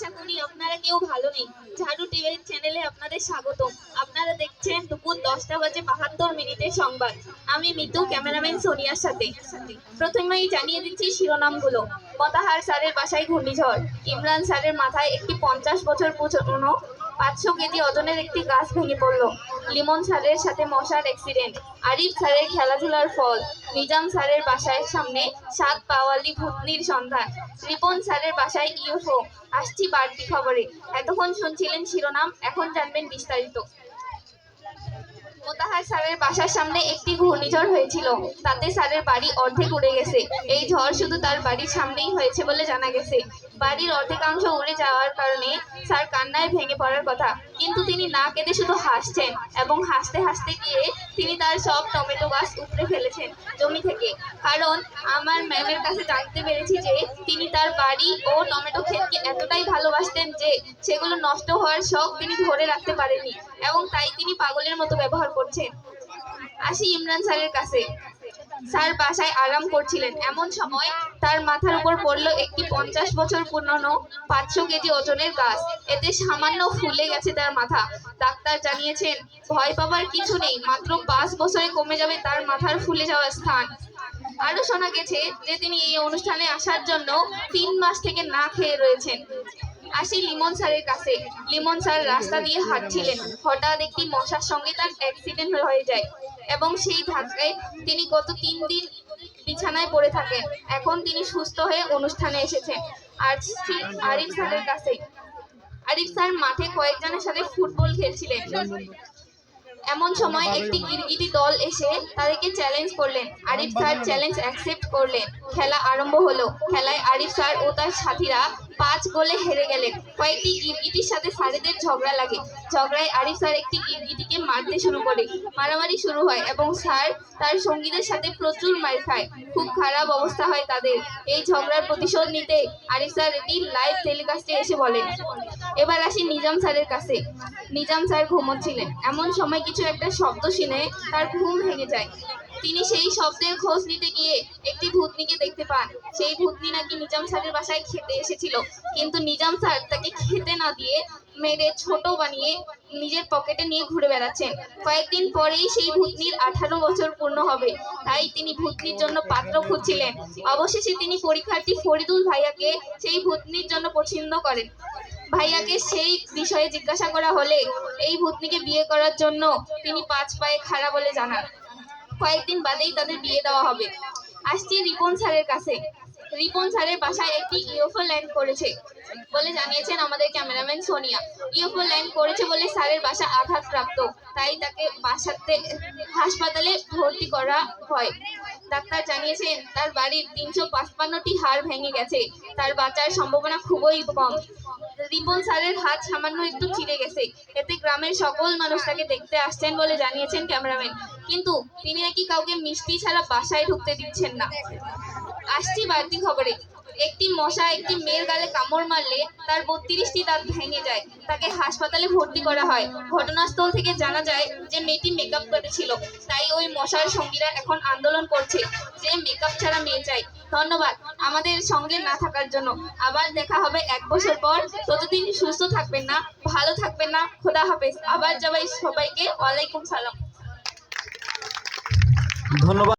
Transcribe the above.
আশা করি আপনারা কেউ ভালো নেই। ঝাড়ু টিভি চ্যানেলে আপনাদের স্বাগত আপনারা দেখছেন দুপুর দশটা বাজে বাহাত্তর মিনিটের সংবাদ। আমি মিতু, ক্যামেরাম্যান সোনিয়ার সাথে। প্রথমেই জানিয়ে দিচ্ছি শিরোনামগুলো। মতাহার স্যারের বাসায় ঘূর্ণিঝড়। ইমরান স্যারের মাথায় একটি পঞ্চাশ বছর পুরনো পাঁচশো কেজি ওজনের একটি গাছ ভেঙে পড়ল। লিমন স্যারের সাথে মশার অ্যাক্সিডেন্ট আরিফ স্যারের খেলাধুলার ফল, নিজাম স্যারের বাসায় সামনে সাত পাওয়ালি ভূতনির সন্ধান রিপন স্যারের বাসায় ইউফো আসছি বাড়তি খবরে। এতক্ষণ শুনছিলেন শিরোনাম, এখন জানবেন বিস্তারিত। মোতাহার স্যারের বাসার সামনে একটি ঘূর্ণিঝড় হয়েছিল। তাতে স্যারের বাড়ি অর্ধেক উড়ে গেছে। এই ঝড় শুধু তার বাড়ির সামনেই হয়েছে বলে জানা গেছে। বাড়ির অর্ধেকাংশ উড়ে যাওয়ার কারণে স্যার কান্নায় ভেঙে পড়ার কথা। কিন্তু তিনি না কেঁদে শুধু হাসছেন এবং হাসতে হাসতে গিয়ে তিনি তার সব টমেটো গাছ উপড়ে ফেলেছেন জমি থেকে। কারণ আমার ম্যামের কাছে জানতে পেরেছি যে তিনি তার বাড়ি ও টমেটো ক্ষেতকে এতটাই ভালোবাসতেন যে সেগুলো নষ্ট হওয়ার শখ তিনি ধরে রাখতে পারেননি এবং তাই তিনি পাগলের মতো ব্যবহার করছেন। আসি ইমরান স্যারের কাছে। স্যার বাসায় আরাম করছিলেন। এমন সময় তার মাথার উপর পড়ল একটি পঞ্চাশ বছর পুরনো পাঁচশো কেজি ওজনের গাছ। এতে সামান্য ফুলে গেছে তার মাথা। ডাক্তার জানিয়েছেন, ভয় পাবার কিছু নেই, মাত্র পাঁচ বছরে কমে যাবে তার মাথার ফুলে যাওয়ার স্থান। আরও শোনা গেছে যে তিনি এই অনুষ্ঠানে আসার জন্য তিন মাস থেকে না খেয়ে রয়েছেন। আসি লিমন স্যারের কাছে। লিমন স্যার রাস্তা দিয়ে হাঁটছিলেন। হঠাৎ একটি মশার সঙ্গে তার অ্যাক্সিডেন্ট হয়ে যায়। এবং সেই ধাক্কায় তিনি গত তিন দিন বিছানায় পড়ে থাকেন। এখন তিনি সুস্থ হয়ে অনুষ্ঠানে এসেছেন। আর আরিফ স্যারের কাছে। আরিফ স্যার মাঠে কয়েকজনের সাথে ফুটবল খেলছিলেন। এমন সময় একটি গিরগিটি দল এসে তাদেরকে চ্যালেঞ্জ করলেন। আরিফ স্যার চ্যালেঞ্জ অ্যাকসেপ্ট করলেন। খেলা আরম্ভ হলো। খেলায় আরিফ স্যার ও তার সাথীরা পাঁচ গোলে হেরে গেলেন। কয়েকটি গিরগিটির সাথে স্যারেদের ঝগড়া লাগে। ঝগড়ায় আরিফ স্যার একটি গিরগিটিকে মারতে শুরু করে। মারামারি শুরু হয় এবং স্যার তার সঙ্গীদের সাথে প্রচুর মার খায়। খুব খারাপ অবস্থা হয় তাদের। এই ঝগড়ার প্রতিশোধ নিতে আরিফ স্যার এটি লাইভ টেলিকাস্টে এসে বলেন। এবার আসি নিজাম স্যারের কাছে। নিজাম স্যার ঘুমোচ্ছিলেন। এমন সময় কিছু একটা শব্দ শুনে তার ঘুম ভেঙে যায়। তিনি সেই শব্দের খোঁজ নিতে গিয়ে একটি ভূতনিকে দেখতে পান। সেই ভূতনি নাকি নিজাম স্যারের বাসায় খেতে এসেছিল। কিন্তু নিজাম স্যার তাকে খেতে না দিয়ে মেরে ছোট বানিয়ে নিজের পকেটে নিয়ে ঘুরে বেড়াচ্ছেন। কয়েকদিন পরেই সেই ভূতনির আঠারো বছর পূর্ণ হবে। তাই তিনি ভূতনির জন্য পাত্র খুঁজছিলেন। অবশেষে তিনি পরীক্ষার্থী ফরিদুল ভাইয়াকে সেই ভূতনির জন্য পছন্দ করেন। ভাইয়াকে সেই বিষয়ে জিজ্ঞাসা করা হলে এই ভূতনিকে বিয়ে করার জন্য তিনি পাঁচ পায়ে খাড়া বলে জানান। কয়েকদিন বাদেই তাদের বিয়ে দেওয়া হবে। আসছি রিপন স্যারের কাছে। রিপন স্যারের বাসায় একটি ইউএফও ল্যান্ড করেছে বলে জানিয়েছেন আমাদের ক্যামেরাম্যান সোনিয়া। ইউএফও ল্যান্ড করেছে বলে স্যারের বাসা আঘাতপ্রাপ্ত, তাই তাকে বাসাতে হাসপাতালে ভর্তি করা হয়। ডাক্তার জানিয়েছেন, তার বাড়ির তিনশো পাঁচপান্নটি হাড় ভেঙে গেছে। তার বাঁচার সম্ভাবনা খুবই কম। রিপন স্যারের হাত সামান্য একটু চিড়ে গেছে। গ্রামের সকল মানুষ তাকে দেখতে আসছেন বলে জানিয়েছেন ক্যামেরাম্যান। কিন্তু তিনি নাকি কাউকে মিষ্টি ছাড়া বাসায় ঢুকতে দিচ্ছেন না। আসছি বাড়তি খবরে। একটি মশা একটি মেয়ের গালে কামড় মারলে তার বত্রিশটি দাঁত ভেঙে যায়। তাকে হাসপাতালে ভর্তি করা হয়। ঘটনাস্থল থেকে জানা যায় যে মেয়েটি মেকআপ করেছিল তাই ওই মশার সঙ্গীরা এখন আন্দোলন করছে। যে মেকআপ ছাড়া মেয়ে চাই ধন্যবাদ। আমাদের সঙ্গে না থাকার জন্য আবার দেখা হবে এক বছর পর। ততদিন সুস্থ থাকবেন না, ভালো থাকবেন না। খোদা হাফেজ। আবার যাবাই সবাইকে। ওয়ালাইকুম সালাম। ধন্যবাদ।